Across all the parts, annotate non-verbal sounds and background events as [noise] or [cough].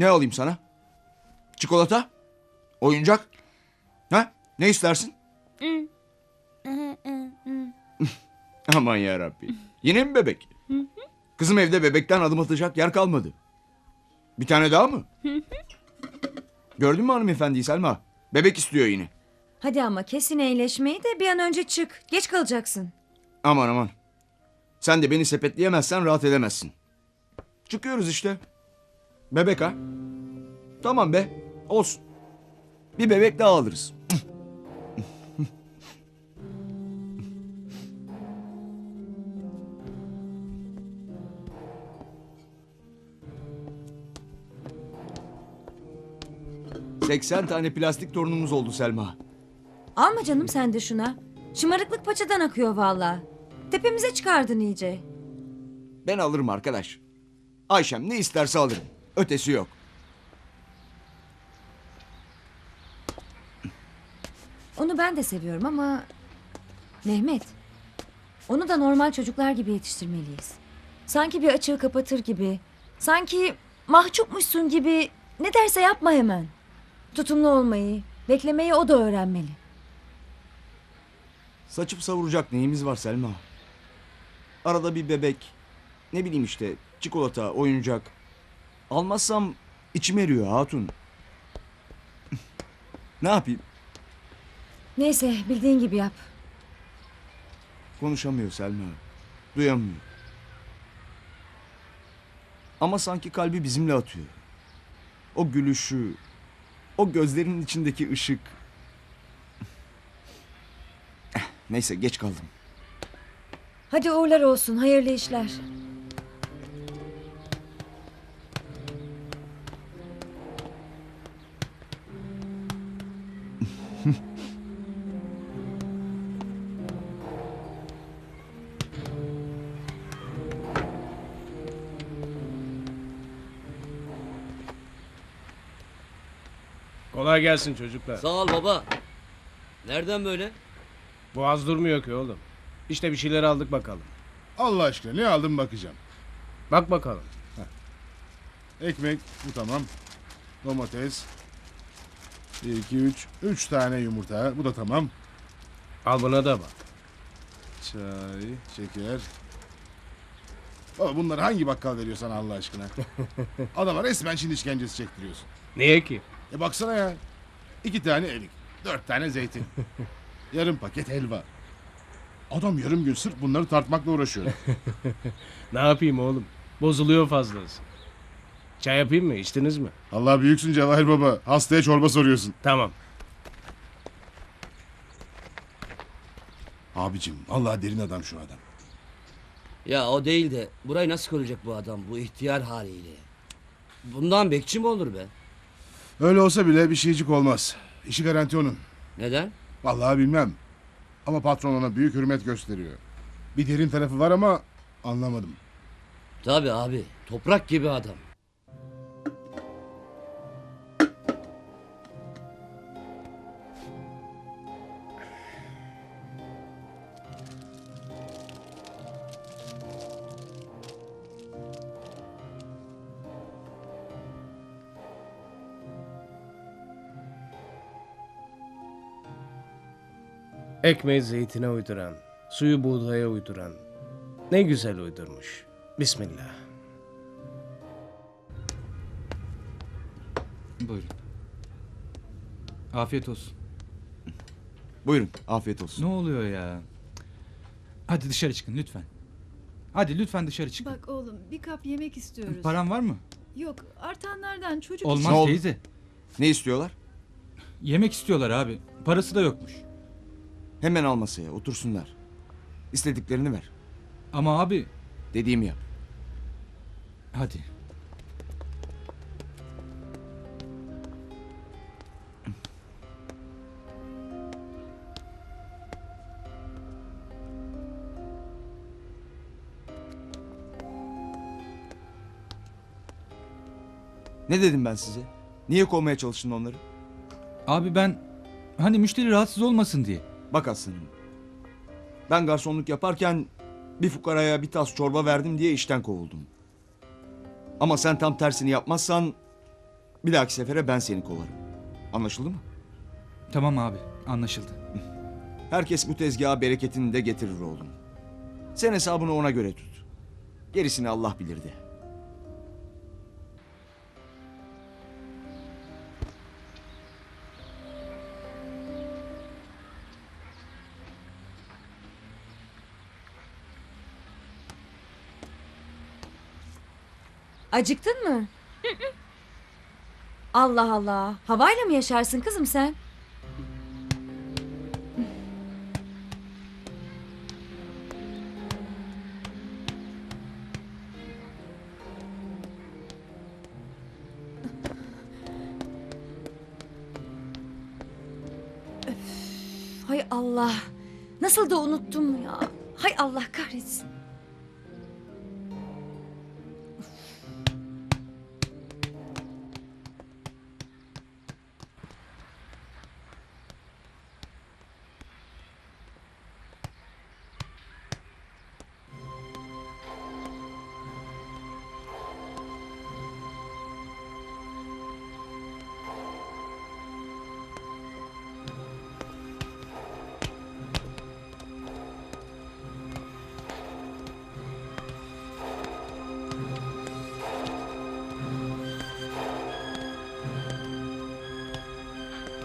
Ne alayım sana? Çikolata? Oyuncak? Ha? Ne istersin? [laughs] Aman ya Rabbi. Yine mi bebek? Kızım evde bebekten adım atacak yer kalmadı. Bir tane daha mı? Gördün mü hanımefendiyi Selma? Bebek istiyor yine. Hadi ama kesin eğleşmeyi de bir an önce çık. Geç kalacaksın. Aman aman. Sen de beni sepetleyemezsen rahat edemezsin. Çıkıyoruz işte. Bebek ha? Tamam be. Olsun. Bir bebek daha alırız. Seksen tane plastik torunumuz oldu Selma. Alma canım sen de şuna. Şımarıklık paçadan akıyor valla. Tepemize çıkardın iyice. Ben alırım arkadaş. Ayşem ne isterse alırım. Ötesi yok. Onu ben de seviyorum ama... Mehmet. Onu da normal çocuklar gibi yetiştirmeliyiz. Sanki bir açığı kapatır gibi. Sanki mahcupmuşsun gibi. Ne derse yapma hemen. Tutumlu olmayı, beklemeyi o da öğrenmeli. Saçıp savuracak neyimiz var Selma? Arada bir bebek, ne bileyim işte çikolata, oyuncak. Almazsam içim eriyor hatun. ne yapayım? Neyse bildiğin gibi yap. Konuşamıyor Selma. Duyamıyor. Ama sanki kalbi bizimle atıyor. O gülüşü, o gözlerinin içindeki ışık. Eh, Neyse geç kaldım. Hadi uğurlar olsun, hayırlı işler. [laughs] Kolay gelsin çocuklar. Sağ ol baba. Nereden böyle? Boğaz durmuyor ki oğlum. İşte bir şeyler aldık bakalım. Allah aşkına ne aldım bakacağım. Bak bakalım. Ekmek bu tamam. Domates. 1, 2, 3. 3 tane yumurta. Bu da tamam. Al buna da bak. Çay, şeker. Baba bunları hangi bakkal veriyor sana Allah aşkına? [laughs] Adama resmen Çin işkencesi çektiriyorsun. Niye ki? E baksana ya. İki tane erik. Dört tane zeytin. [laughs] yarım paket helva. Adam yarım gün sırf bunları tartmakla uğraşıyor. [laughs] Ne yapayım oğlum? Bozuluyor fazlası. Çay yapayım mı? İçtiniz mi? Allah büyüksün Cevahir Baba. Hastaya çorba soruyorsun. Tamam. Abicim Allah derin adam şu adam. Ya o değil de burayı nasıl koruyacak bu adam bu ihtiyar haliyle? Bundan bekçi mi olur be? Öyle olsa bile bir şeycik olmaz. İşi garanti onun. Neden? Vallahi bilmem. Ama patron ona büyük hürmet gösteriyor. Bir derin tarafı var ama anlamadım. Tabi abi toprak gibi adam. Ekmeği zeytine uyduran, suyu buğdaya uyduran. Ne güzel uydurmuş. Bismillah. Buyurun. Afiyet olsun. Buyurun afiyet olsun. Ne oluyor ya? Hadi dışarı çıkın lütfen. Hadi lütfen dışarı çıkın. Bak oğlum bir kap yemek istiyoruz. Paran var mı? Yok artanlardan çocuk Olmaz Ne oldu? teyze. Ne istiyorlar? Yemek istiyorlar abi. Parası da yokmuş. Hemen al masaya otursunlar. İstediklerini ver. Ama abi Dediğimi yap. hadi. Ne dedim ben size? Niye kovmaya çalıştın onları? Abi ben hani müşteri rahatsız olmasın diye. Bak aslanım. Ben garsonluk yaparken bir fukaraya bir tas çorba verdim diye işten kovuldum. Ama sen tam tersini yapmazsan Bir dahaki sefere ben seni kovarım. Anlaşıldı mı? Tamam abi anlaşıldı. Herkes bu tezgaha bereketini de getirir oğlum. Sen hesabını ona göre tut. Gerisini Allah bilirdi. Acıktın mı? Allah Allah. Havayla mı yaşarsın kızım sen? Hay Allah. Nasıl da unuttum ya. Hay Allah kahretsin.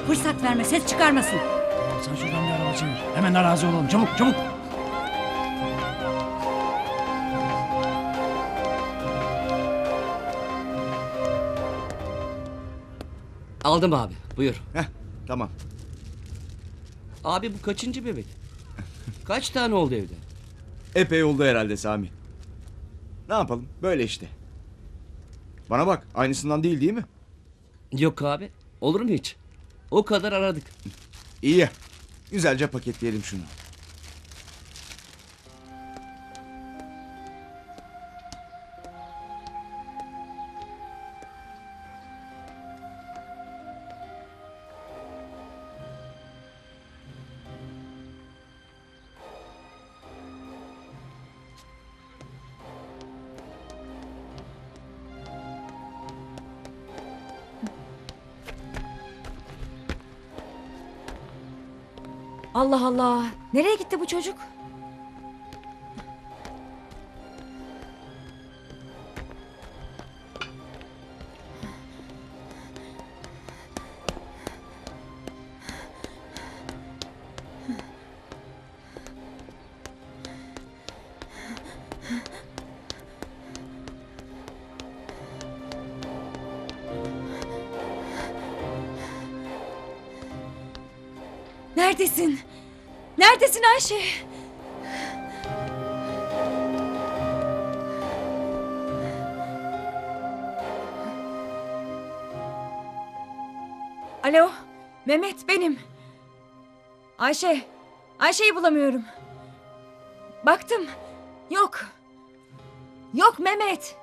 Fırsat verme, ses çıkarmasın. Sen şuradan bir araba çevir. Hemen arazi olalım. Çabuk çabuk. Aldım abi buyur. Heh, tamam. Abi bu kaçıncı bebek? Kaç tane oldu evde? Epey oldu herhalde Sami. Ne yapalım? Böyle işte. Bana bak, aynısından değil değil mi? Yok abi olur mu hiç? O kadar aradık. İyi. Güzelce paketleyelim şunu. Allah Allah. Nereye gitti bu çocuk? Neredesin? Neredesin Ayşe? Alo, Mehmet benim. Ayşe, Ayşe'yi bulamıyorum. Baktım, yok. Yok Mehmet.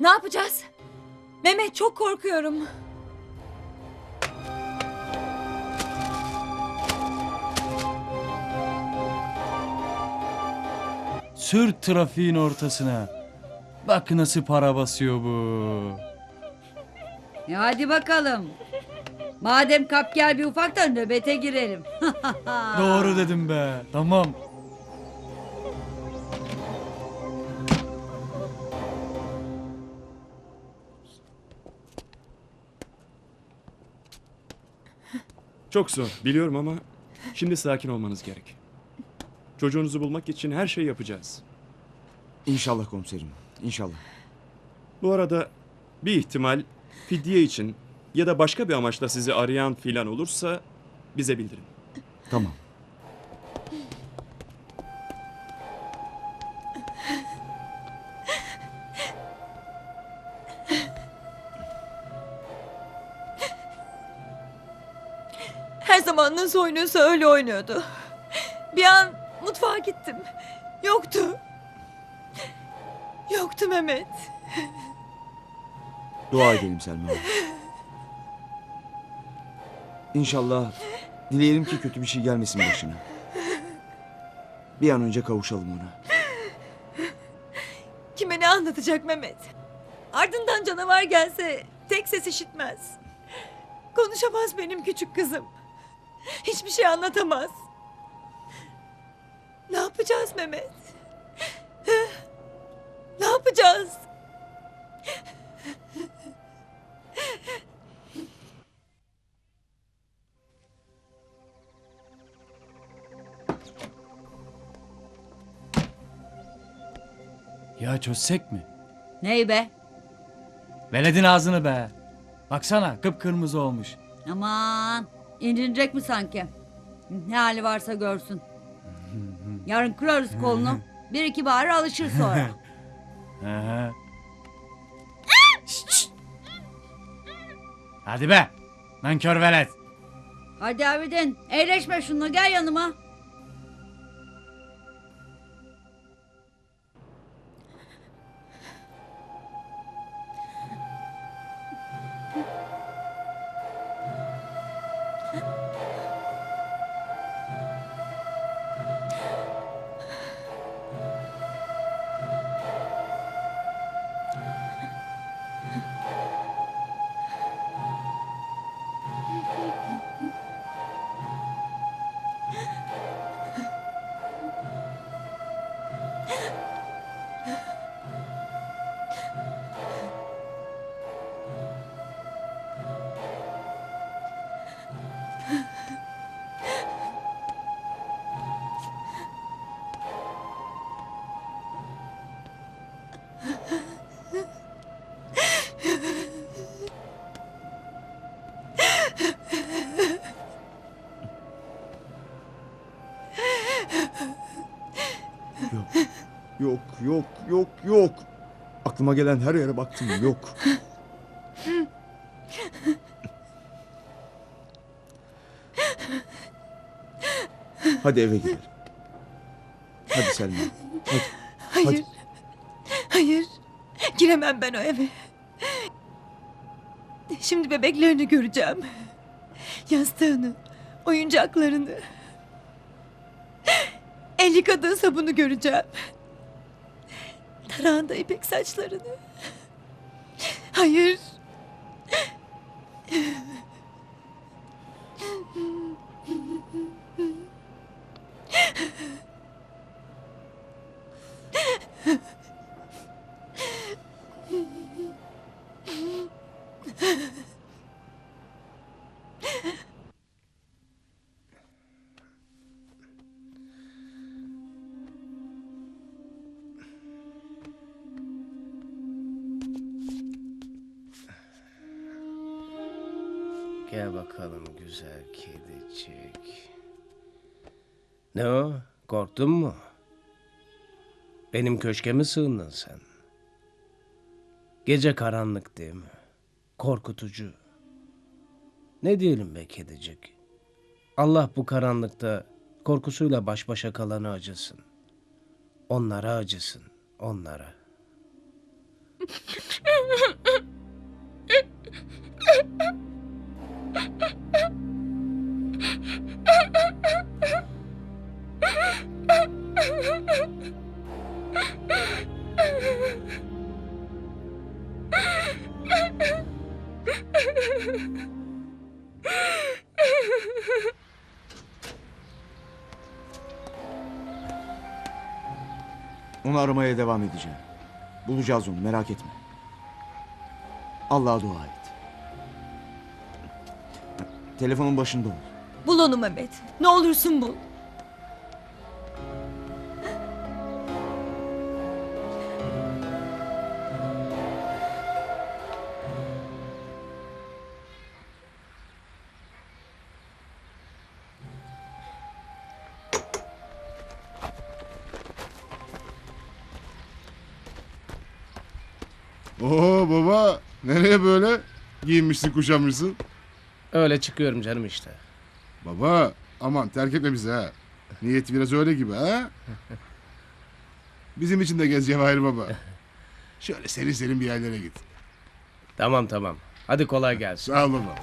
Ne yapacağız? Mehmet çok korkuyorum. Sür trafiğin ortasına. Bak nasıl para basıyor bu. E hadi bakalım. Madem kap gel bir ufaktan nöbete girelim. [laughs] Doğru dedim be. Tamam. Çok zor biliyorum ama şimdi sakin olmanız gerek. Çocuğunuzu bulmak için her şeyi yapacağız. İnşallah komiserim. İnşallah. Bu arada bir ihtimal fidye için ya da başka bir amaçla sizi arayan filan olursa bize bildirin. Tamam. Her zaman nasıl oynuyorsa öyle oynuyordu. Bir an mutfağa gittim. Yoktu. Yoktu Mehmet. Dua edelim Selma. İnşallah dileyelim ki kötü bir şey gelmesin başına. Bir an önce kavuşalım ona. Kime ne anlatacak Mehmet? Ardından canavar gelse Tek ses işitmez. Konuşamaz benim küçük kızım. Hiçbir şey anlatamaz. Ne yapacağız Mehmet? Ne yapacağız? Ya çözsek mi? Ney be? Veledin ağzını be. Baksana kıpkırmızı olmuş. Aman incinecek mi sanki? Ne hali varsa görsün. Yarın kırarız kolunu. [laughs] Bir iki bağır alışır sonra. [laughs] Aha. Şşt, şşt. Hadi be. Nankör velet. Hadi Abidin eğleşme şununla gel yanıma. Aklıma gelen her yere baktım yok. Hadi eve gidelim. Hadi Selma. Hadi. Hayır. Hayır. Giremem ben o eve. Şimdi bebeklerini göreceğim. Yastığını, oyuncaklarını. El yıkadığı sabunu göreceğim. Tarağında ipek saçlarını. Hayır. Gel bakalım güzel kedicik. Ne o? Korktun mu? Benim köşke mi sığındın sen? Gece karanlık değil mi? Korkutucu. Ne diyelim be kedicik? Allah bu karanlıkta korkusuyla baş başa kalanı acısın. Onlara acısın, onlara. [laughs] Onu aramaya devam edeceğim. Bulacağız onu merak etme. Allah'a dua et. Telefonun başında ol. Bul onu Mehmet. Ne olursun bul. Oo baba nereye böyle? Giyinmişsin kuşanmışsın. Öyle çıkıyorum canım işte. Baba aman terk etme bizi ha. Niyeti biraz öyle gibi ha. Bizim için de gez Cevahir baba. Şöyle serin serin bir yerlere git. Tamam tamam. Hadi kolay gelsin. Sağ ol baba.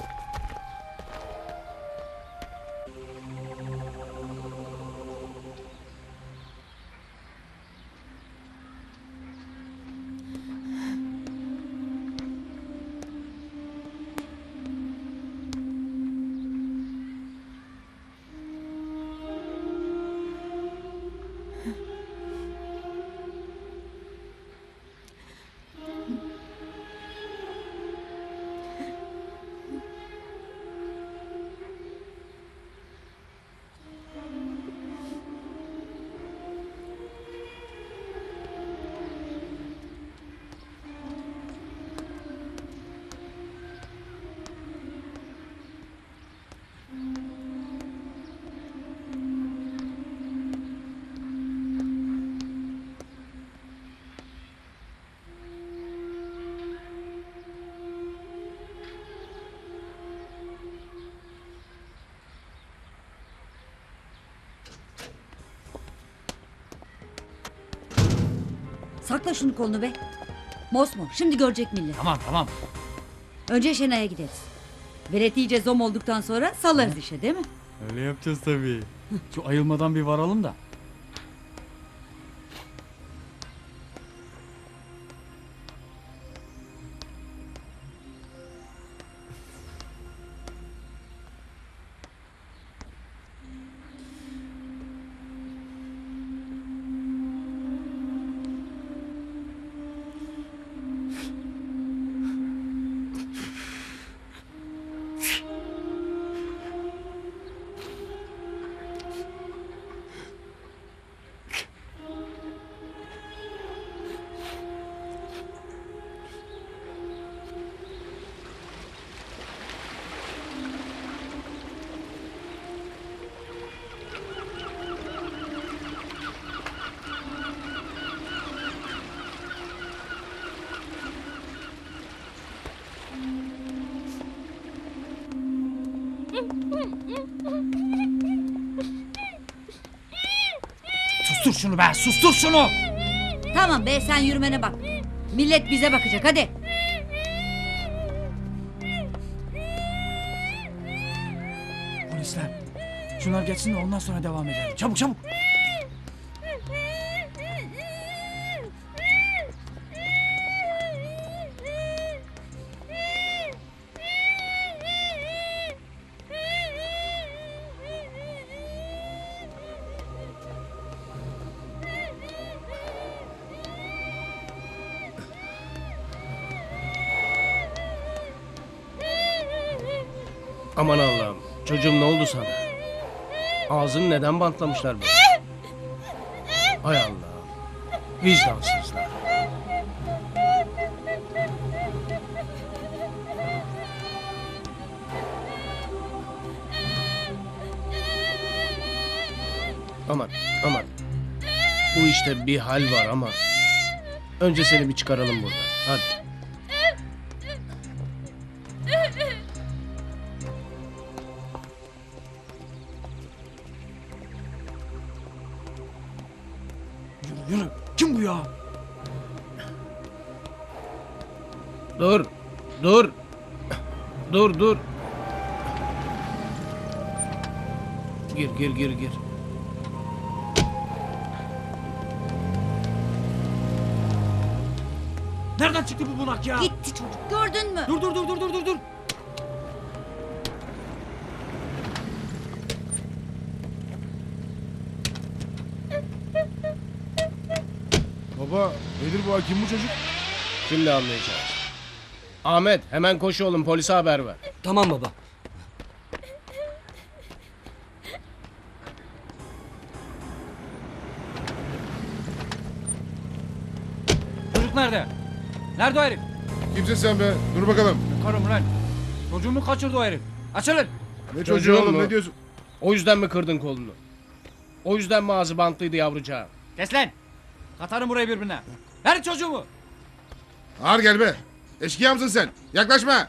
Sakla şunu kolunu be. Mosmor şimdi görecek millet. Tamam tamam. Önce Şenay'a gideriz. Velet iyice zom olduktan sonra salarız işe değil mi? Öyle yapacağız tabii. Şu ayılmadan bir varalım da. Sustur şunu be sustur şunu. Tamam be sen yürümene bak. Millet bize bakacak hadi. Polisler. Şunlar geçsin de ondan sonra devam edelim. Çabuk çabuk. Ağzını neden bantlamışlar böyle? Hay Allah'ım. Vicdansızlar. Aman aman. Bu işte bir hal var ama. Önce seni bir çıkaralım buradan. Hadi. Gir gir gir. Nereden çıktı bu bunak ya? Gitti çocuk gördün mü? Dur dur dur dur dur dur dur. Baba nedir bu kim bu çocuk? Şimdi anlayacağız. Ahmet hemen koş oğlum polise haber ver. Tamam baba. Nerede o herif? Kimsin sen be? Dur bakalım. Karım lan. Çocuğumu kaçırdı o herif. Açılın. Ne Çocuğun çocuğu oğlum mu? ne diyorsun? O yüzden mi kırdın kolunu? O yüzden mi ağzı bantlıydı yavrucağım? Kes lan. Katarım burayı birbirine. Ver çocuğumu. Ağır gel be. Eşkıya mısın sen? Yaklaşma.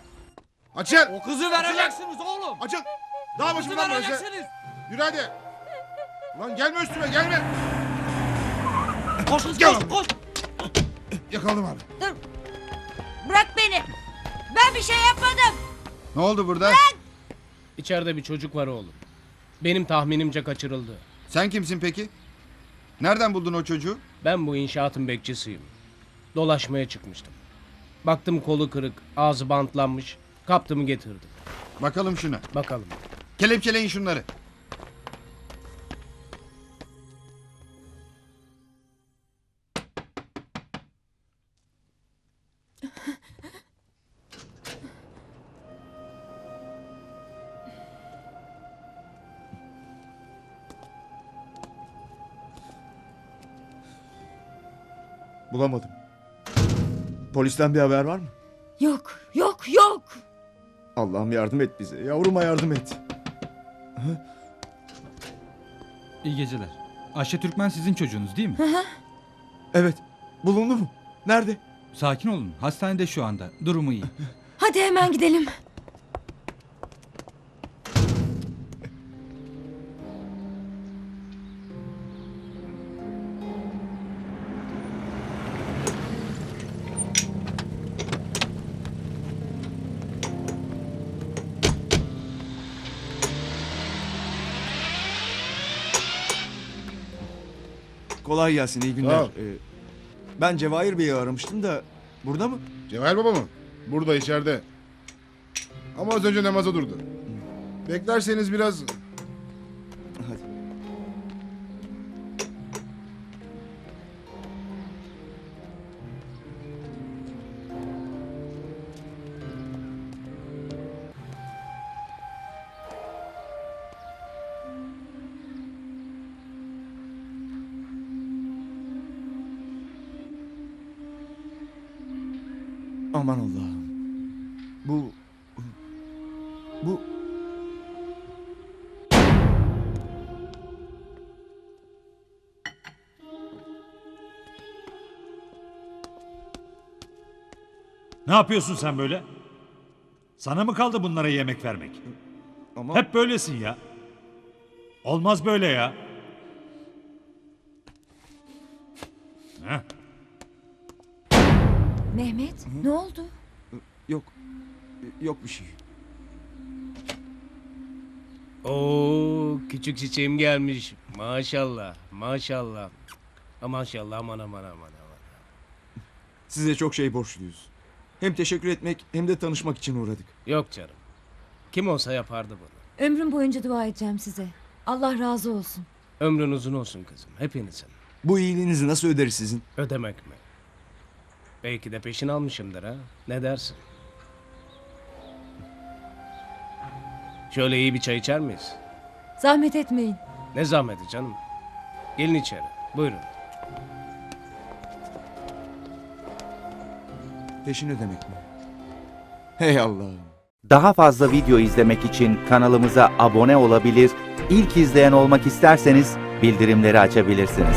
Açıl. O kızı vereceksiniz oğlum. Açıl. Dağ Kızı başımdan böyle. vereceksiniz. Yürü hadi. Lan gelme üstüme gelme. Koş kız koş oğlum. koş. Yakaladım abi. Dur. Bırak beni. Ben bir şey yapmadım. Ne oldu burada? İçeride bir çocuk var oğlum. Benim tahminimce kaçırıldı. Sen kimsin peki? Nereden buldun o çocuğu? Ben bu inşaatın bekçisiyim. Dolaşmaya çıkmıştım. Baktım kolu kırık, ağzı bantlanmış. Kaptım getirdim. Bakalım şuna. Bakalım. Kelepçeleyin şunları. Bulamadım. Polisten bir haber var mı? Yok, yok, yok. Allah'ım yardım et bize. Yavruma yardım et. İyi geceler. Ayşe Türkmen sizin çocuğunuz değil mi? Evet. Bulundu mu? Nerede? Sakin olun. Hastanede şu anda. Durumu iyi. Hadi hemen gidelim. Kolay gelsin iyi günler. Sağ ol. Ee, ben Cevahir Bey'i aramıştım da burada mı? Cevahir baba mı? Burada içeride. Ama az önce namaza durdu. Beklerseniz biraz... Aman Allah'ım. Bu... Bu... Ne yapıyorsun sen böyle? Sana mı kaldı bunlara yemek vermek? Ama... Hep böylesin ya. Olmaz böyle ya. Mehmet ne oldu? Yok. Yok bir şey. Oo küçük çiçeğim gelmiş. Maşallah maşallah. Aman maşallah aman aman aman aman. Size çok şey borçluyuz. Hem teşekkür etmek hem de tanışmak için uğradık. Yok canım. Kim olsa yapardı bunu. Ömrüm boyunca dua edeceğim size. Allah razı olsun. Ömrün uzun olsun kızım. Hepinizin. Bu iyiliğinizi nasıl öderiz sizin? Ödemek mi? Belki de peşin almışımdır ha. Ne dersin? Şöyle iyi bir çay içer miyiz? Zahmet etmeyin. Ne zahmeti canım. Gelin içeri. Buyurun. Peşin ödemek mi? Hey Allah'ım. Daha fazla video izlemek için kanalımıza abone olabilir, ilk izleyen olmak isterseniz bildirimleri açabilirsiniz.